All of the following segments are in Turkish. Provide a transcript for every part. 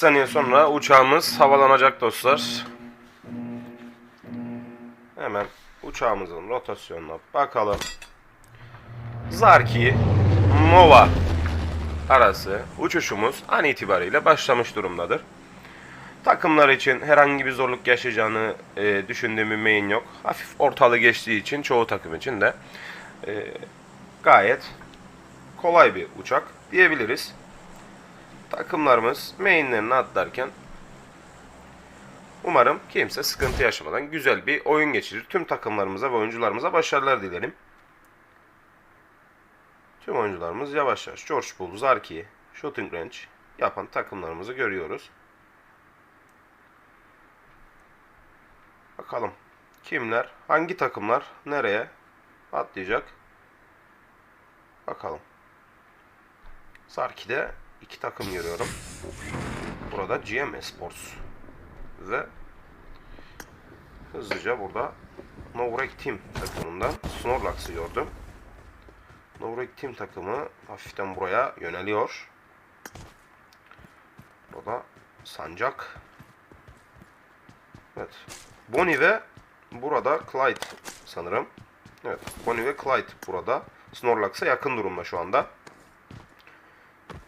saniye sonra uçağımız havalanacak dostlar. Hemen uçağımızın rotasyonuna bakalım. Zarki Nova arası uçuşumuz an itibariyle başlamış durumdadır. Takımlar için herhangi bir zorluk yaşayacağını e, düşündüğüm bir main yok. Hafif ortalı geçtiği için çoğu takım için de e, gayet kolay bir uçak diyebiliriz. Takımlarımız mainlerini atlarken umarım kimse sıkıntı yaşamadan güzel bir oyun geçirir. Tüm takımlarımıza ve oyuncularımıza başarılar dilerim. Tüm oyuncularımız yavaş yavaş George Bull, Zarki, Shooting Range yapan takımlarımızı görüyoruz. Bakalım kimler, hangi takımlar nereye atlayacak? Bakalım. Zarki'de iki takım görüyorum. Burada GM Sports ve hızlıca burada Novrek Team takımından Snorlax'ı gördüm. Novrek Team takımı hafiften buraya yöneliyor. Burada Sancak. Evet. Bonnie ve burada Clyde sanırım. Evet. Bonnie ve Clyde burada. Snorlax'a yakın durumda şu anda.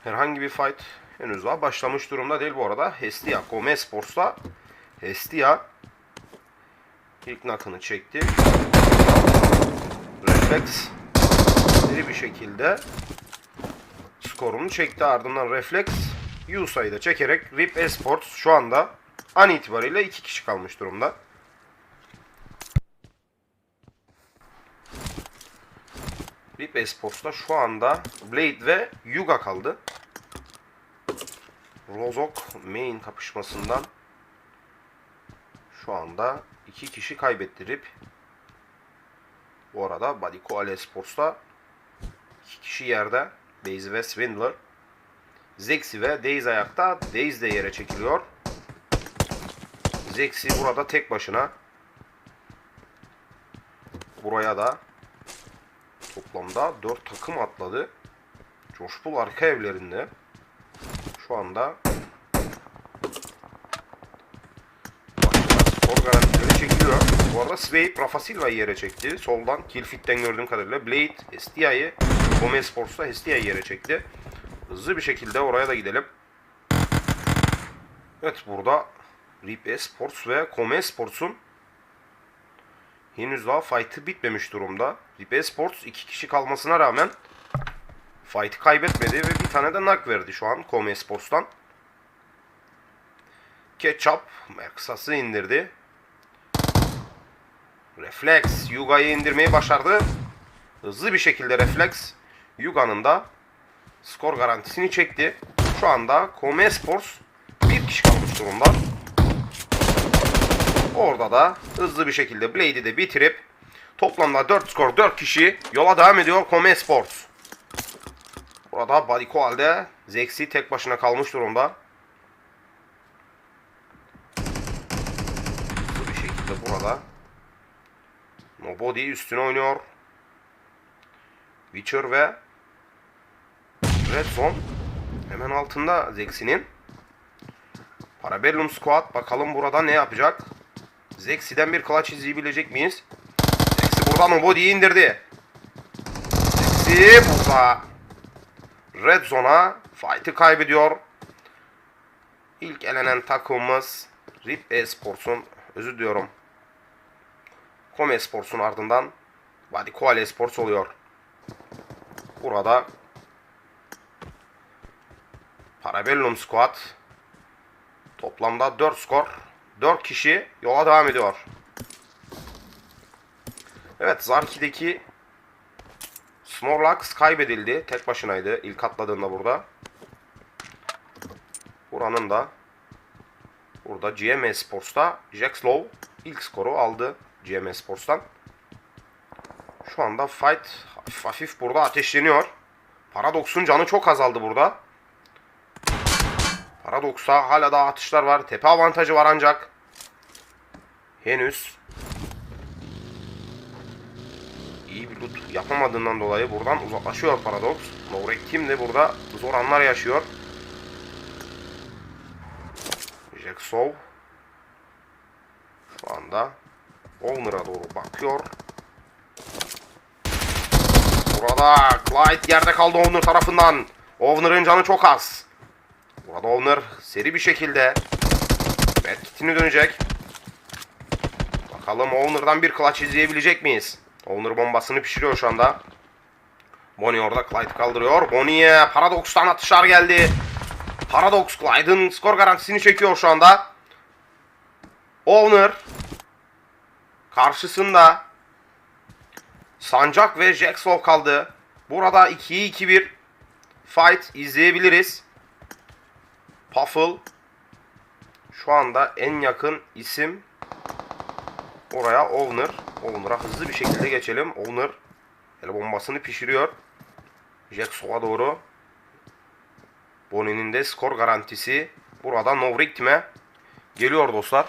Herhangi bir fight henüz daha başlamış durumda değil bu arada. Hestia, Gomez Sports'ta Hestia ilk nakını çekti. Reflex diri bir şekilde skorunu çekti. Ardından Reflex Yusa'yı da çekerek Rip Esports şu anda an itibariyle iki kişi kalmış durumda. Rip Esports'ta şu anda Blade ve Yuga kaldı. Rozok main kapışmasından şu anda iki kişi kaybetti Rip. Bu arada Body Koale Sports'ta iki kişi yerde. Daisy ve Swindler. Zexi ve Daisy ayakta. Daisy de yere çekiliyor. Zexi burada tek başına. Buraya da toplamda 4 takım atladı. Coşbul arka evlerinde. Şu anda skor garantileri çekiliyor. Bu arada Sway Rafa Silva'yı yere çekti. Soldan Killfit'ten gördüğüm kadarıyla Blade, Hestia'yı Gomez Sports'ta Hestia'yı yere çekti. Hızlı bir şekilde oraya da gidelim. Evet burada Rip Sports ve Come Sports'un henüz daha fight'ı bitmemiş durumda. Rip Sports iki kişi kalmasına rağmen fight'ı kaybetmedi ve bir tane de knock verdi şu an Come Sports'tan. Ketchup Merksas'ı indirdi. Reflex Yuga'yı indirmeyi başardı. Hızlı bir şekilde Reflex Yuga'nın da skor garantisini çekti. Şu anda Come Sports bir kişi kalmış durumda. Orada da hızlı bir şekilde Blade'i de bitirip toplamda 4 skor 4 kişi yola devam ediyor Come Sports. Burada Body Koal'de Zexi tek başına kalmış durumda. Hızlı bir şekilde burada Nobody üstüne oynuyor. Witcher ve Red Zone hemen altında Zexi'nin. Parabellum Squad bakalım burada ne yapacak? Zexi'den bir clutch izleyebilecek miyiz? Buradan Nobody'yi indirdi. Zexi burada. Red Zone'a fight'ı kaybediyor. İlk elenen takımımız Rip Esports'un özür diliyorum. Come Esports'un ardından Body Koal Esports oluyor. Burada Parabellum Squad toplamda 4 skor 4 kişi yola devam ediyor. Evet Zarki'deki Snorlax kaybedildi. Tek başınaydı ilk atladığında burada. Buranın da burada GM Sports'ta Jack Low ilk skoru aldı GM Sports'tan. Şu anda fight hafif, hafif burada ateşleniyor. Paradox'un canı çok azaldı burada. Paradox'a hala daha atışlar var. Tepe avantajı var ancak. Henüz iyi bir loot yapamadığından dolayı buradan uzaklaşıyor Paradox. Novrek Team de burada zor anlar yaşıyor. Jacksov şu anda Owner'a doğru bakıyor. Burada Clyde yerde kaldı Owner tarafından. Owner'ın canı çok az. Burada Owner seri bir şekilde Medkit'ini dönecek. Bakalım Owner'dan bir clutch izleyebilecek miyiz? Owner bombasını pişiriyor şu anda. Bonnie orada Clyde kaldırıyor. Bonnie'ye Paradox'tan atışlar geldi. Paradox Clyde'ın skor garantisini çekiyor şu anda. Owner karşısında Sancak ve Jackson kaldı. Burada 2'ye 2 bir fight izleyebiliriz. Puffle şu anda en yakın isim oraya Owner. Owner'a hızlı bir şekilde geçelim. Owner el bombasını pişiriyor. Jackson'a doğru. Bonnie'nin de skor garantisi burada no ritme geliyor dostlar.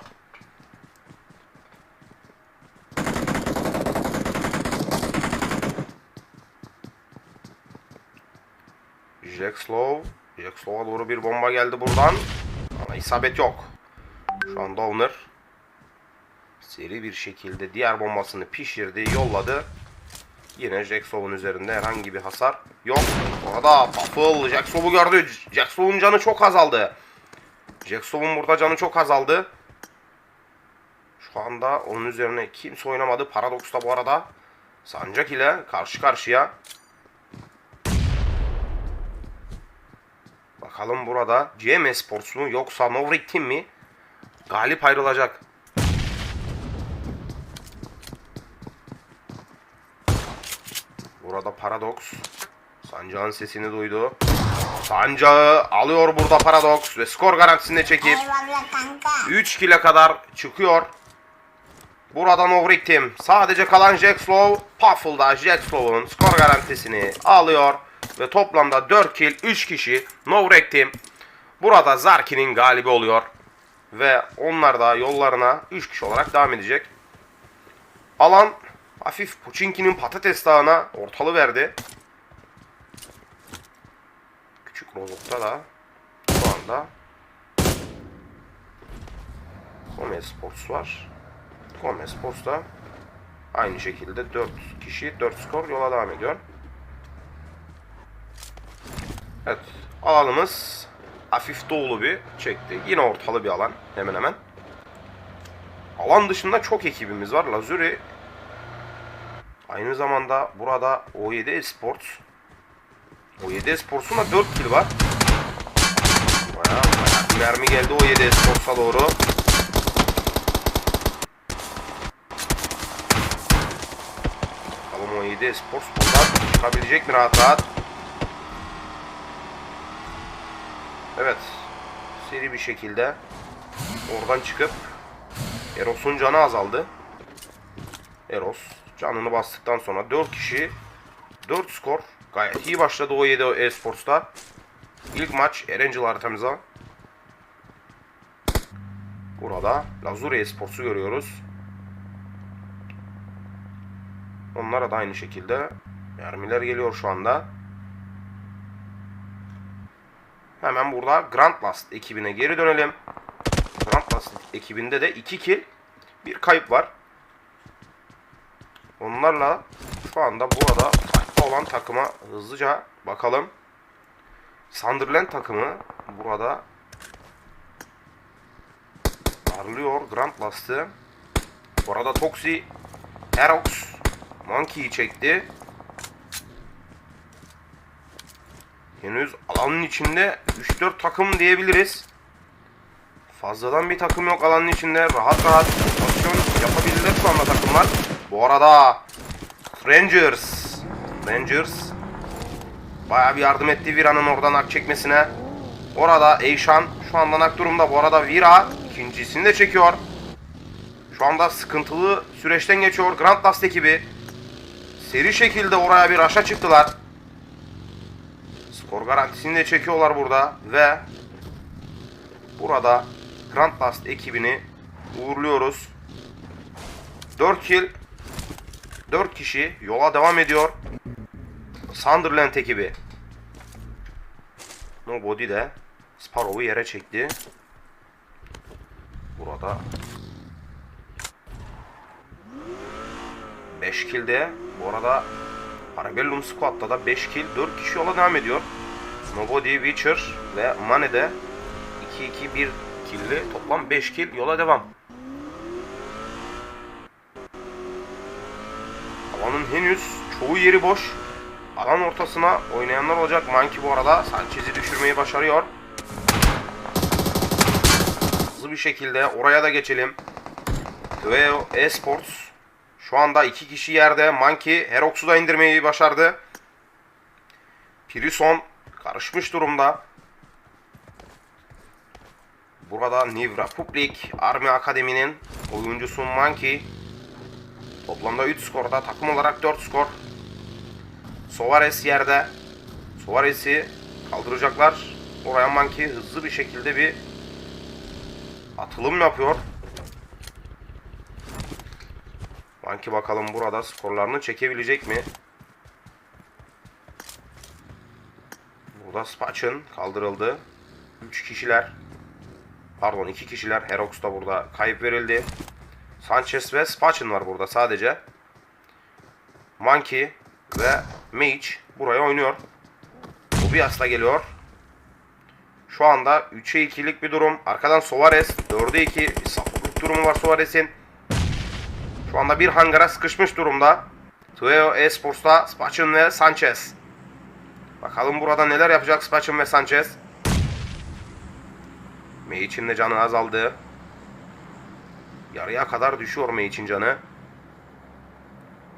Jack Slow. Jack Slow'a doğru bir bomba geldi buradan. Ama isabet yok. Şu anda Owner seri bir şekilde diğer bombasını pişirdi, yolladı. Yine Jack Slow'un üzerinde herhangi bir hasar yok. Orada Puffle Jack Slow'u gördü. Jack Slow'un canı çok azaldı. Jack Slow'un burada canı çok azaldı. Şu anda onun üzerine kimse oynamadı. Paradox da bu arada Sancak ile karşı karşıya. Bakalım burada GM Sports mu yoksa Novrik Team mi galip ayrılacak. Burada Paradox Sancak'ın sesini duydu. Sancak'ı alıyor burada Paradox ve skor garantisinde çekip Eyvallah kanka. 3 kile kadar çıkıyor. Buradan Novrik Team. Sadece kalan Jack Slow. Puffle'da Jack Slow'un skor garantisini alıyor. Ve toplamda 4 kill 3 kişi Novrik Team. Burada Zarki'nin galibi oluyor. Ve onlar da yollarına 3 kişi olarak devam edecek. Alan hafif Puçinki'nin patates dağına ortalı verdi. Küçük Rozok'ta da şu anda Kome Sports var. Kome Sports da aynı şekilde 4 kişi 4 skor yola devam ediyor. Evet. Alanımız hafif doğulu bir çekti. Yine ortalı bir alan hemen hemen. Alan dışında çok ekibimiz var. Lazuri aynı zamanda burada O7 Esports O7 Esports'un da 4 kill var. Bayağı bir mermi geldi O7 Esports'a doğru. Bakalım O7 Esports buradan çıkabilecek mi rahat rahat? Evet. Seri bir şekilde oradan çıkıp Eros'un canı azaldı. Eros canını bastıktan sonra 4 kişi 4 skor gayet iyi başladı o 7 Esports'ta. İlk maç Erencil haritamıza. Burada Lazuri Esports'u görüyoruz. Onlara da aynı şekilde mermiler geliyor şu anda. Hemen burada Grand Last ekibine geri dönelim. Grand Last ekibinde de 2 kill, bir kayıp var. Onlarla şu anda burada fight'ta olan takıma hızlıca bakalım. Sunderland takımı burada darlıyor Grand Last'ı. Bu arada Toxi Aerox Monkey'i çekti. Henüz alanın içinde 3-4 takım diyebiliriz. Fazladan bir takım yok alanın içinde. Rahat rahat pozisyon yapabilirler şu anda takımlar. Bu arada Rangers Rangers Bayağı bir yardım etti Vira'nın oradan ak çekmesine. Orada Eyşan şu anda nak durumda. Bu arada Vira ikincisini de çekiyor. Şu anda sıkıntılı süreçten geçiyor. Grand Last ekibi seri şekilde oraya bir aşa çıktılar. Skor garantisini de çekiyorlar burada ve burada Grand Last ekibini uğurluyoruz. 4 kill 4 kişi yola devam ediyor. Sunderland ekibi. Nobody de Sparrow'u yere çekti. Burada 5 kill de bu arada Parabellum Squad'da da 5 kill 4 kişi yola devam ediyor. Nobody, Witcher ve Mane'de 2-2-1 killi toplam 5 kill yola devam. Henüz çoğu yeri boş. Alan ortasına oynayanlar olacak. Monkey bu arada Sanchez'i düşürmeyi başarıyor. Hızlı bir şekilde oraya da geçelim. Dueo Esports şu anda iki kişi yerde. Monkey Herox'u da indirmeyi başardı. Prison karışmış durumda. Burada New Republic Army Akademi'nin oyuncusu Monkey. Toplamda 3 skorda takım olarak 4 skor. Soares yerde. Soares'i kaldıracaklar. Oraya Monkey hızlı bir şekilde bir atılım yapıyor. Monkey bakalım burada skorlarını çekebilecek mi? Burada Spatch'ın kaldırıldı. 3 kişiler. Pardon 2 kişiler. Herox da burada kayıp verildi. Sanchez ve Spatch'ın var burada sadece. Monkey ve Mage buraya oynuyor. Tobias da geliyor. Şu anda 3'e 2'lik bir durum. Arkadan Soares 4'e 2 bir durumu var Soares'in. Şu anda bir hangara sıkışmış durumda. Tueo Esports'ta Spatch'ın ve Sanchez. Bakalım burada neler yapacak Spatch'ın ve Sanchez. Mage'in de canı azaldı. Yarıya kadar düşüyor Mage'in canı.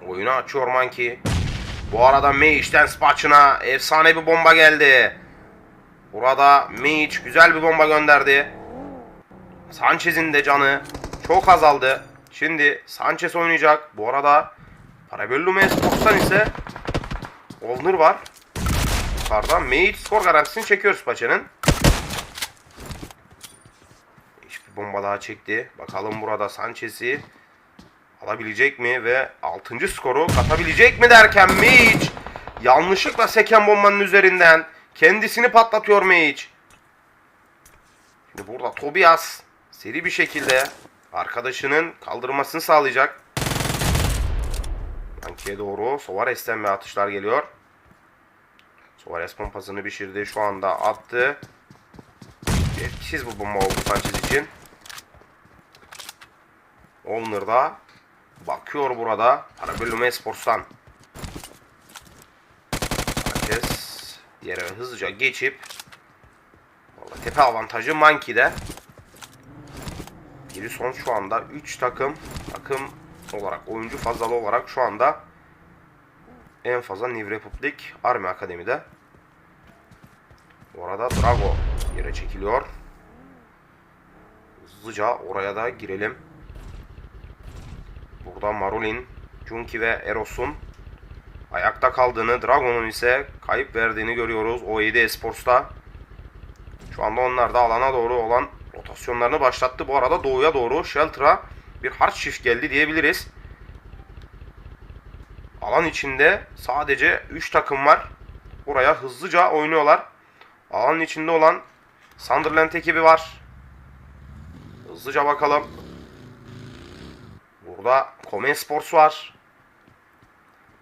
Oyunu açıyor Monkey. Bu arada Mage'den Spatch'ına efsane bir bomba geldi. Burada Mage güzel bir bomba gönderdi. Sanchez'in de canı çok azaldı. Şimdi Sanchez oynayacak. Bu arada Parabellum Esports'tan ise Olnur var. Yukarıda Mage skor garantisini çekiyor Spaça'nın. Bomba daha çekti. Bakalım burada Sanchez'i alabilecek mi ve 6. skoru katabilecek mi derken Mage yanlışlıkla seken bombanın üzerinden kendisini patlatıyor Mage. Şimdi burada Tobias seri bir şekilde arkadaşının kaldırmasını sağlayacak. Yankı'ya doğru Soares'ten ve atışlar geliyor. Soares pompasını pişirdi. Şu anda attı. Etkisiz bu bomba oldu Sanchez için. Owner da bakıyor burada. Parabellum Esports'tan. Sanchez yere hızlıca geçip Vallahi tepe avantajı Monkey'de. Biri son şu anda 3 takım takım olarak oyuncu fazlalı olarak şu anda en fazla New Republic Army Akademi'de. Orada Drago yere çekiliyor. Hızlıca oraya da girelim. Burada Marulin, Junki ve Eros'un ayakta kaldığını, Dragon'un ise kayıp verdiğini görüyoruz. O7 Esports'ta. Şu anda onlar da alana doğru olan rotasyonlarını başlattı. Bu arada doğuya doğru Shelter'a bir hard shift geldi diyebiliriz. Alan içinde sadece 3 takım var. Buraya hızlıca oynuyorlar. Alanın içinde olan Sunderland ekibi var. Hızlıca bakalım. Burada Komen Sports var.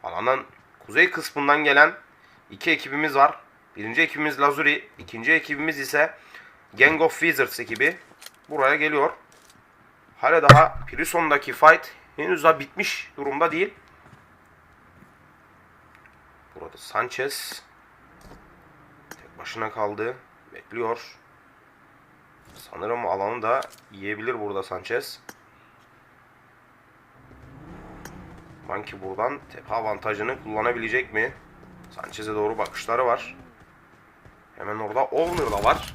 Alanın kuzey kısmından gelen iki ekibimiz var. Birinci ekibimiz Lazuri, ikinci ekibimiz ise Gang of Wizards ekibi. Buraya geliyor. Hala daha Prison'daki fight henüz daha bitmiş durumda değil. Burada Sanchez tek başına kaldı. Bekliyor. Sanırım alanı da yiyebilir burada Sanchez. Monkey buradan tepe avantajını kullanabilecek mi? Sanchez'e doğru bakışları var. Hemen orada Owner da var.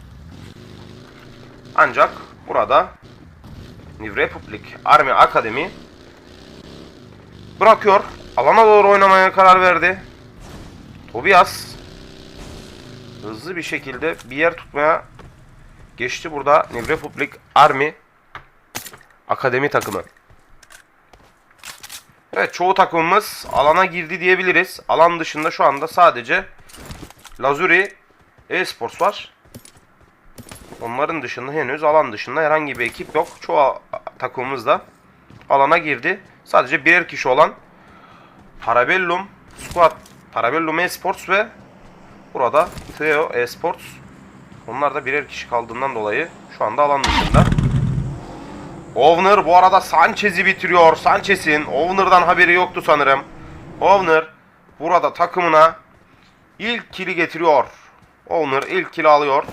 Ancak burada New Republic Army Academy bırakıyor. Alana doğru oynamaya karar verdi. Tobias hızlı bir şekilde bir yer tutmaya geçti burada New Republic Army Akademi takımı. Evet çoğu takımımız alana girdi diyebiliriz. Alan dışında şu anda sadece Lazuri Esports var. Onların dışında henüz alan dışında herhangi bir ekip yok. Çoğu takımımız da alana girdi. Sadece birer kişi olan Parabellum Squad, Parabellum Esports ve burada Theo Esports. Onlar da birer kişi kaldığından dolayı şu anda alan dışında. Owner bu arada Sanchez'i bitiriyor. Sanchez'in Owner'dan haberi yoktu sanırım. Owner burada takımına ilk kili getiriyor. Owner ilk kili alıyor.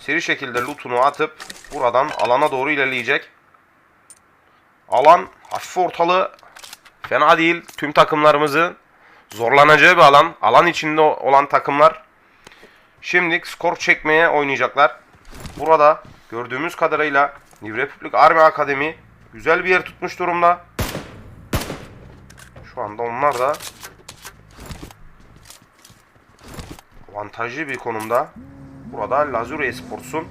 Seri şekilde lootunu atıp buradan alana doğru ilerleyecek. Alan hafif ortalı fena değil. Tüm takımlarımızı zorlanacağı bir alan. Alan içinde olan takımlar şimdi skor çekmeye oynayacaklar. Burada gördüğümüz kadarıyla New Republic Army Akademi güzel bir yer tutmuş durumda. Şu anda onlar da avantajlı bir konumda. Burada Lazure Esports'un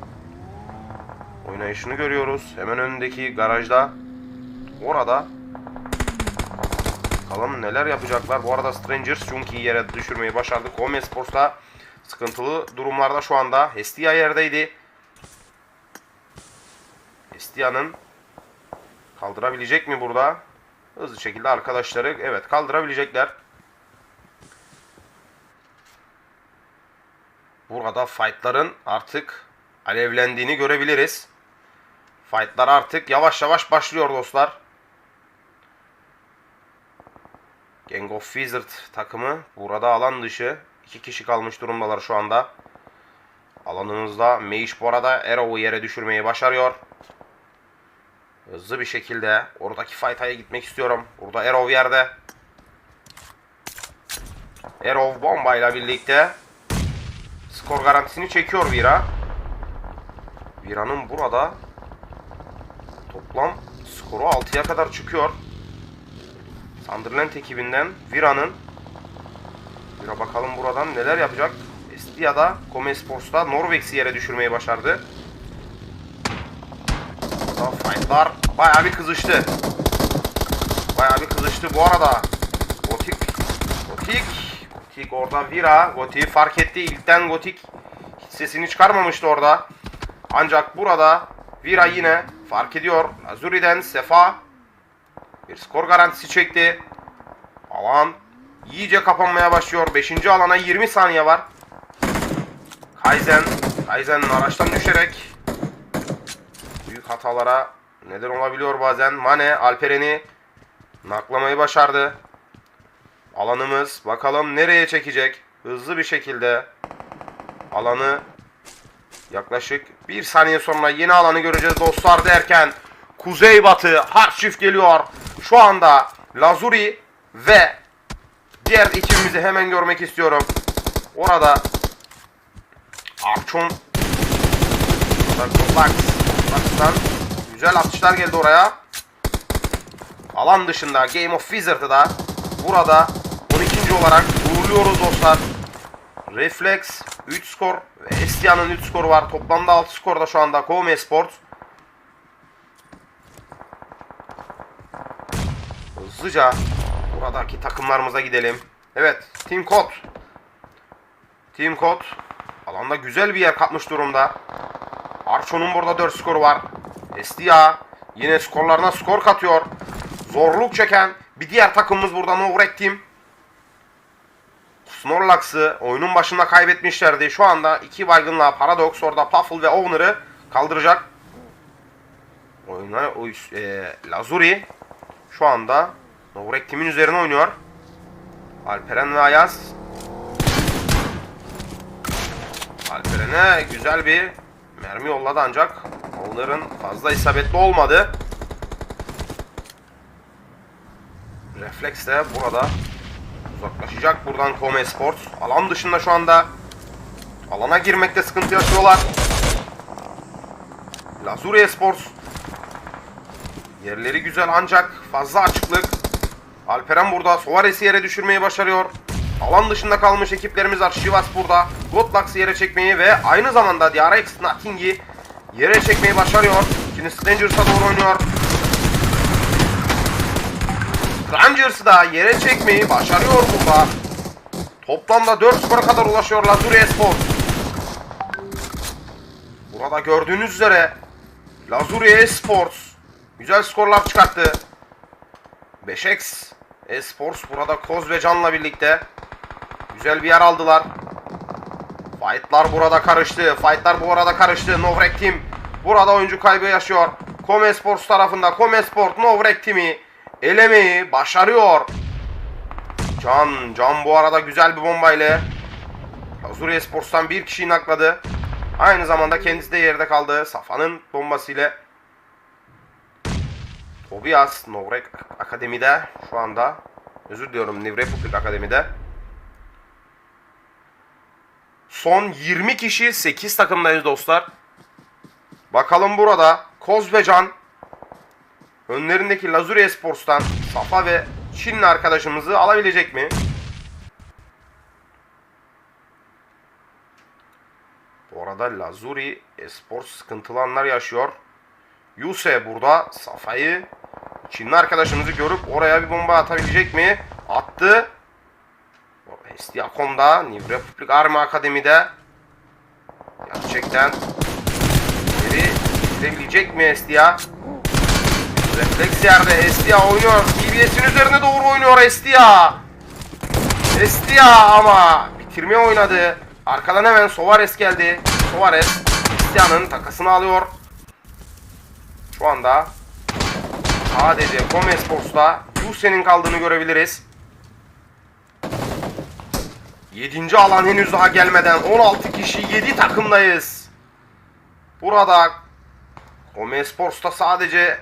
oynayışını görüyoruz. Hemen önündeki garajda. Orada bakalım neler yapacaklar. Bu arada Strangers çünkü iyi yere düşürmeyi başardı. Home Esports'ta sıkıntılı durumlarda şu anda. Hestia yerdeydi. Hestia'nın kaldırabilecek mi burada? Hızlı şekilde arkadaşları evet kaldırabilecekler. Burada fightların artık alevlendiğini görebiliriz. Fightlar artık yavaş yavaş başlıyor dostlar. Gang of Wizard takımı burada alan dışı. iki kişi kalmış durumdalar şu anda. Alanımızda Mage bu arada Arrow'u yere düşürmeyi başarıyor. Hızlı bir şekilde oradaki fight'a gitmek istiyorum. Burada Arrow yerde. Arrow bombayla birlikte skor garantisini çekiyor Vira. Vira'nın burada toplam skoru 6'ya kadar çıkıyor. Sunderland ekibinden Vira'nın Vira bakalım buradan neler yapacak. Estia'da Come Sports'ta Norvex'i yere düşürmeyi başardı. Burada fightlar bayağı bir kızıştı. Bayağı bir kızıştı. Bu arada Gotik Gotik Gotik orada Vira Gotik'i fark etti. İlkten Gotik hiç sesini çıkarmamıştı orada. Ancak burada Vira yine fark ediyor. Lazuri'den Sefa bir skor garantisi çekti. Alan iyice kapanmaya başlıyor. 5. alana 20 saniye var. Kaizen Kaizen araçtan düşerek büyük hatalara neden olabiliyor bazen. Mane Alperen'i naklamayı başardı. Alanımız bakalım nereye çekecek. Hızlı bir şekilde alanı yaklaşık bir saniye sonra yeni alanı göreceğiz dostlar derken Kuzeybatı hard shift geliyor. Şu anda Lazuri ve diğer ekibimizi hemen görmek istiyorum. Orada Arçon Bax Bax'tan güzel atışlar geldi oraya. Alan dışında Game of Wizard'ı da burada 12. olarak uğurluyoruz dostlar. Reflex 3 skor ve Estia'nın 3 skoru var. Toplamda 6 skorda şu anda Kome Sport. Hızlıca buradaki takımlarımıza gidelim. Evet, Team Code. Team Code alanda güzel bir yer kapmış durumda. Archo'nun burada 4 skoru var. Estia yine skorlarına skor katıyor. Zorluk çeken bir diğer takımımız burada Novrek Team. Snorlax'ı oyunun başında kaybetmişlerdi. Şu anda iki baygınla Paradox orada Puffle ve Owner'ı kaldıracak. Oyuna o, e, Lazuri şu anda Novrek Team'in üzerine oynuyor. Alperen ve Ayaz. Alperen'e güzel bir mermi yolladı ancak Owner'ın fazla isabetli olmadı. Reflex de burada uzaklaşacak buradan Kome Sports. Alan dışında şu anda alana girmekte sıkıntı yaşıyorlar. Lazuriye Sports yerleri güzel ancak fazla açıklık. Alperen burada Soares'i yere düşürmeyi başarıyor. Alan dışında kalmış ekiplerimiz var. Şivas burada. Godlax'ı yere çekmeyi ve aynı zamanda DRX Nothing'i yere çekmeyi başarıyor. Şimdi Strangers'a doğru oynuyor. Rangers'ı da yere çekmeyi başarıyor burada. Toplamda 4 skora kadar ulaşıyor Lazuri Esport. Burada gördüğünüz üzere Lazuri Esports güzel skorlar çıkarttı. 5x Esports burada Koz ve Can'la birlikte güzel bir yer aldılar. Fightlar burada karıştı. Fightlar bu arada karıştı. Novrek Team burada oyuncu kaybı yaşıyor. Kome Sports tarafında Kome Sport Novrek Team'i elemeyi başarıyor. Can, Can bu arada güzel bir bombayla Azure Esports'tan bir kişiyi nakladı. Aynı zamanda kendisi de yerde kaldı. Safa'nın bombasıyla Tobias Novrek Akademi'de şu anda özür diliyorum New Republic Akademi'de Son 20 kişi 8 takımdayız dostlar. Bakalım burada Koz ve Can önlerindeki Lazuri Esports'tan Safa ve Çinli arkadaşımızı alabilecek mi? Bu arada Lazuri Esports sıkıntılı yaşıyor. Yuse burada Safa'yı Çinli arkadaşımızı görüp oraya bir bomba atabilecek mi? Attı. Hestiakom'da New Republic Army Akademi'de gerçekten geri gidebilecek mi Estia? Refleks yerde Estia oynuyor. TBS'in üzerine doğru oynuyor Estia. Estia ama bitirmeye oynadı. Arkadan hemen Sovares geldi. Sovares Estia'nın takasını alıyor. Şu anda sadece Gomez Sports'ta Yuse'nin kaldığını görebiliriz. 7. alan henüz daha gelmeden 16 kişi 7 takımdayız. Burada Gomez Sports'ta sadece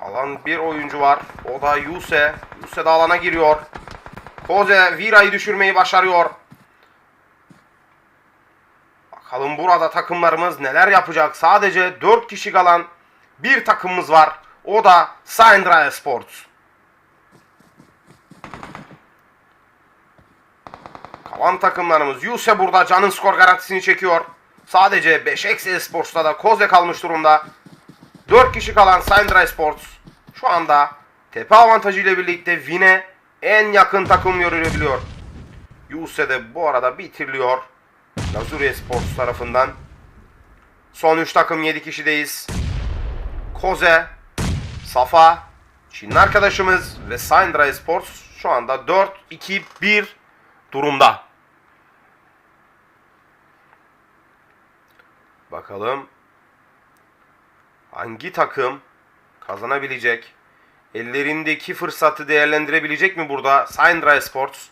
kalan bir oyuncu var. O da Yuse. Yuse de alana giriyor. Koze Vira'yı düşürmeyi başarıyor. Bakalım burada takımlarımız neler yapacak. Sadece 4 kişi kalan bir takımımız var. O da Sandra Sports. Kalan takımlarımız Yuse burada canın skor garantisini çekiyor. Sadece 5x Esports'ta da Koze kalmış durumda. 4 kişi kalan Sandra Sports şu anda tepe avantajı ile birlikte Vin'e en yakın takım görülebiliyor. Yuse de bu arada bitiriliyor. Lazuri Sports tarafından. Son 3 takım 7 kişideyiz. Koze, Safa, Çinli arkadaşımız ve Sandra Sports şu anda 4-2-1 durumda. Bakalım hangi takım kazanabilecek? Ellerindeki fırsatı değerlendirebilecek mi burada Sandra Sports?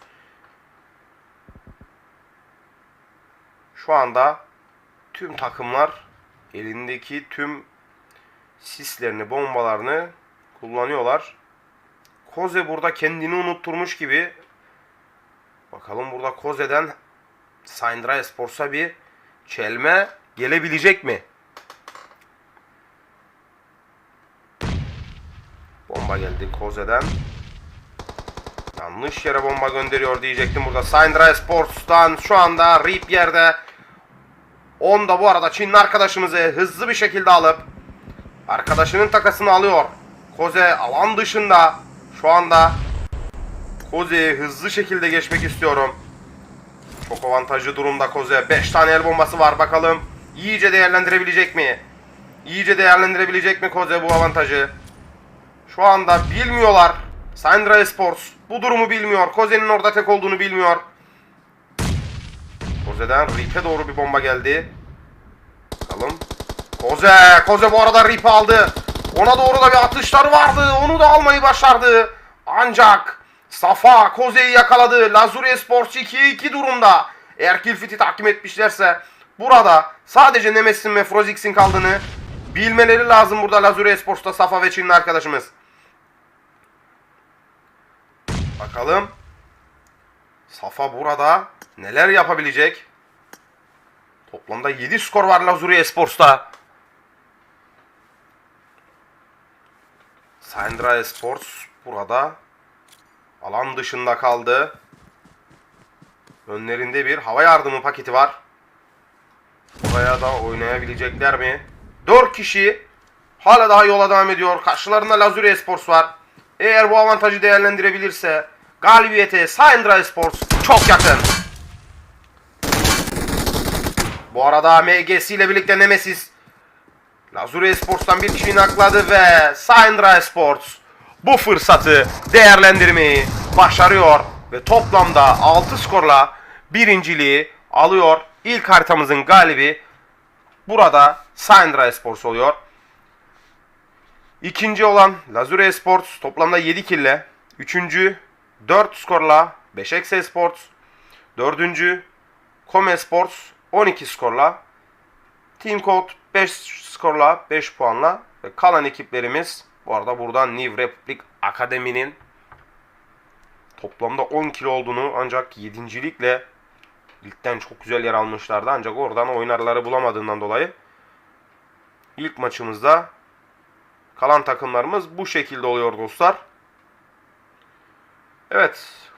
Şu anda tüm takımlar elindeki tüm sislerini, bombalarını kullanıyorlar. Koze burada kendini unutturmuş gibi. Bakalım burada Koze'den Sandra Sports'a bir çelme gelebilecek mi? Bomba geldi Koze'den. Yanlış yere bomba gönderiyor diyecektim burada. Sandra Sports'tan şu anda Rip yerde. Onda bu arada Çinli arkadaşımızı hızlı bir şekilde alıp arkadaşının takasını alıyor. Koze alan dışında şu anda Koze'yi hızlı şekilde geçmek istiyorum. Çok avantajlı durumda Koze. 5 tane el bombası var bakalım. İyice değerlendirebilecek mi? İyice değerlendirebilecek mi Koze bu avantajı? Şu anda bilmiyorlar. Sandra Sports bu durumu bilmiyor. Koze'nin orada tek olduğunu bilmiyor. Koze'den Rip'e doğru bir bomba geldi. Bakalım. Koze! Koze bu arada Rip'i aldı. Ona doğru da bir atışları vardı. Onu da almayı başardı. Ancak Safa Koze'yi yakaladı. Lazuri Sports 2-2 durumda. Eğer Kilfit'i takdim etmişlerse burada sadece Nemesis'in ve Frozix'in kaldığını bilmeleri lazım burada Lazuri Sports'ta Safa ve Çinli arkadaşımız. Bakalım. Safa burada neler yapabilecek? Toplamda 7 skor var Lazuri Esports'ta. Sandra Esports burada alan dışında kaldı. Önlerinde bir hava yardımı paketi var. Buraya da oynayabilecekler mi? 4 kişi hala daha yola devam ediyor. Karşılarında Lazuri Esports var. Eğer bu avantajı değerlendirebilirse galibiyete Sandra Sports çok yakın. Bu arada MGS ile birlikte Nemesis Lazure Sports'tan bir kişiyi nakladı ve Syndra Sports bu fırsatı değerlendirmeyi başarıyor ve toplamda 6 skorla birinciliği alıyor. İlk haritamızın galibi burada Syndra Sports oluyor. İkinci olan Lazure Sports toplamda 7 kille. Üçüncü 4 skorla 5 Exe Sports. Dördüncü Kome Sports 12 skorla. Team Code 5 skorla 5 puanla. Ve kalan ekiplerimiz bu arada buradan New Republic Akademi'nin toplamda 10 kilo olduğunu ancak 7. ligden çok güzel yer almışlardı. Ancak oradan oynarları bulamadığından dolayı ilk maçımızda kalan takımlarımız bu şekilde oluyor dostlar. Evet